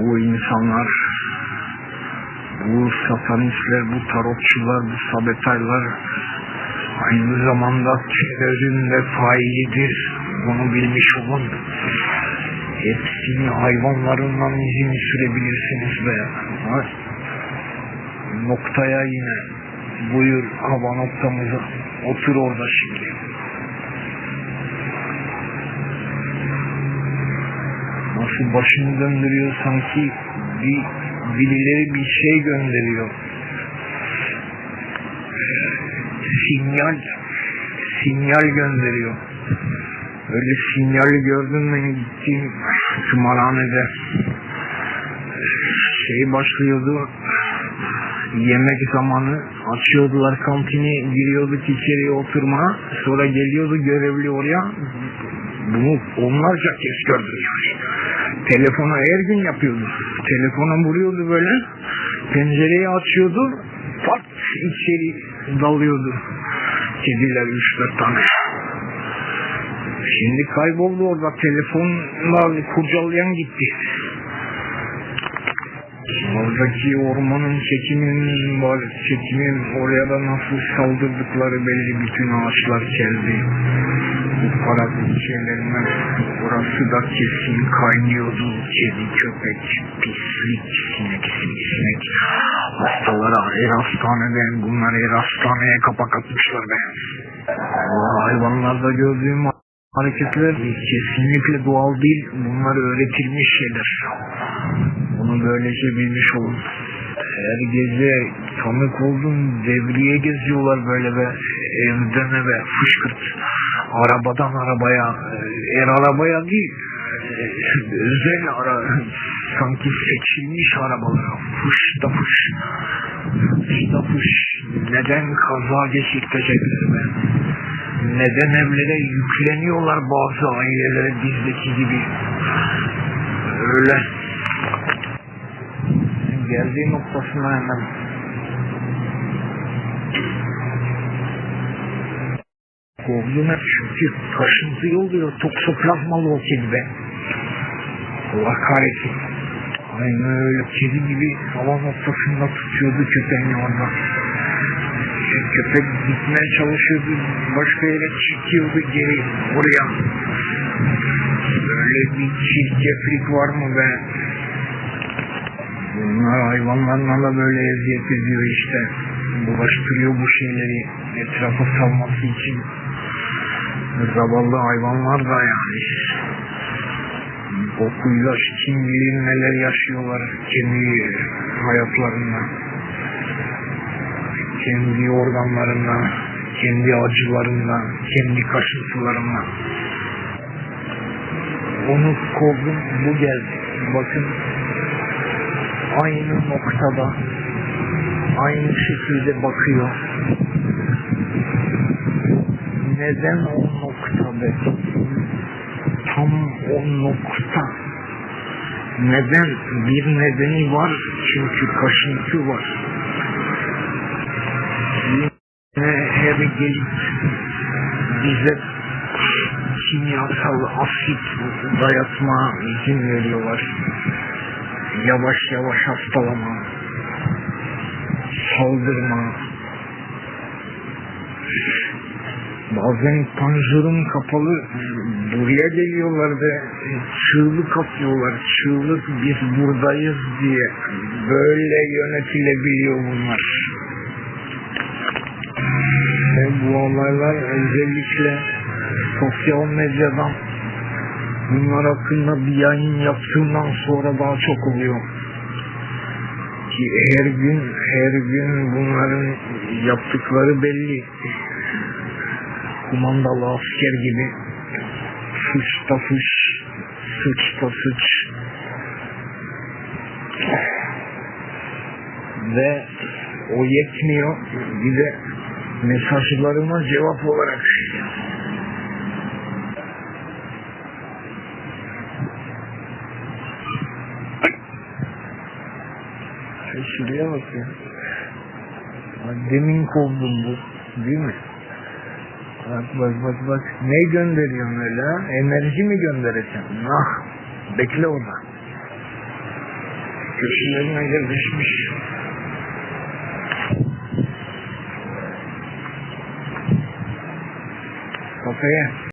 bu insanlar, bu satanistler, bu tarotçular, bu sabotajlar aynı zamanda terörün ve failidir. Bunu bilmiş olun. Hepsini hayvanlarından izini sürebilirsiniz be. Ha? Noktaya yine buyur hava noktamıza otur orada şimdi. Nasıl başını döndürüyor sanki bir birileri bir şey gönderiyor. Sinyal sinyal gönderiyor. Öyle sinyali gördüm ben gittiğim tımarhanede şey başlıyordu yemek zamanı açıyordular kantini giriyorduk içeriye oturmaya sonra geliyordu görevli oraya bunu onlarca kez gördüm yani telefonu her gün yapıyordu. Telefona vuruyordu böyle. Pencereyi açıyordu. Pat içeri dalıyordu. Kediler 3-4 tane. Şimdi kayboldu orada. Telefonla kurcalayan gitti. Oradaki ormanın çekiminin var, çekimin oraya da nasıl saldırdıkları belli bütün ağaçlar geldi. Bu parazit şeylerinden orası da kesin kaynıyordu. Kedi, köpek, pislik, sinek, sinek. Hastalara her hastaneden bunlar her hastaneye kapak atmışlar be. Hayvanlarda gördüğüm hareketler kesinlikle doğal değil. Bunlar öğretilmiş şeyler. Bunu böylece bilmiş olun. Her gece tanık oldum devriye geziyorlar böyle be. Evden eve fışkırt. Arabadan arabaya. Er arabaya değil. e, Özel ara. Sanki seçilmiş arabalara. Fış da fış. Fış da fış. Neden kaza geçirtecekler be? neden evlere yükleniyorlar bazı ailelere bizdeki gibi öyle geldiği noktasına hemen. Kovdum hep çünkü kaşıntı yolluyor toksoplazmalı o kedi be Allah kahretsin. Aynı öyle kedi gibi hava noktasında tutuyordu köpeğini orada köpek gitmeye çalışıyordu başka yere çekiyordu geri oraya. Böyle bir çirkeflik var mı be bunlar hayvanlarla da böyle eziyet ediyor işte bulaştırıyor bu şeyleri etrafa salması için zavallı hayvanlar da yani okuyla kim bilir neler yaşıyorlar kendi hayatlarında kendi organlarından, kendi acılarından, kendi kaşıntılarından. Onu kovdum, bu geldi. Bakın aynı noktada aynı şekilde bakıyor. Neden o noktada? Tam o nokta. Neden? Bir nedeni var çünkü kaşıntı var eve gelip bize kimyasal asit dayatma izin veriyorlar. Yavaş yavaş hastalama, saldırma. Bazen panjurun kapalı buraya geliyorlar ve çığlık atıyorlar. Çığlık biz buradayız diye. Böyle yönetilebiliyor bunlar. Ve bu olaylar özellikle sosyal medyadan bunlar hakkında bir yayın yaptığımdan sonra daha çok oluyor. Ki her gün her gün bunların yaptıkları belli. Kumandalı asker gibi fış da fış, sıç da sıç. Ve o yetmiyor. Bir de mesajlarıma cevap olarak Şuraya bak ya. Demin kovdum bu. Değil mi? Bak bak bak bak. Ne gönderiyorsun öyle ha? Enerji mi göndereceksin? Ah. Bekle orada. köşelerine yerleşmiş. Kafeye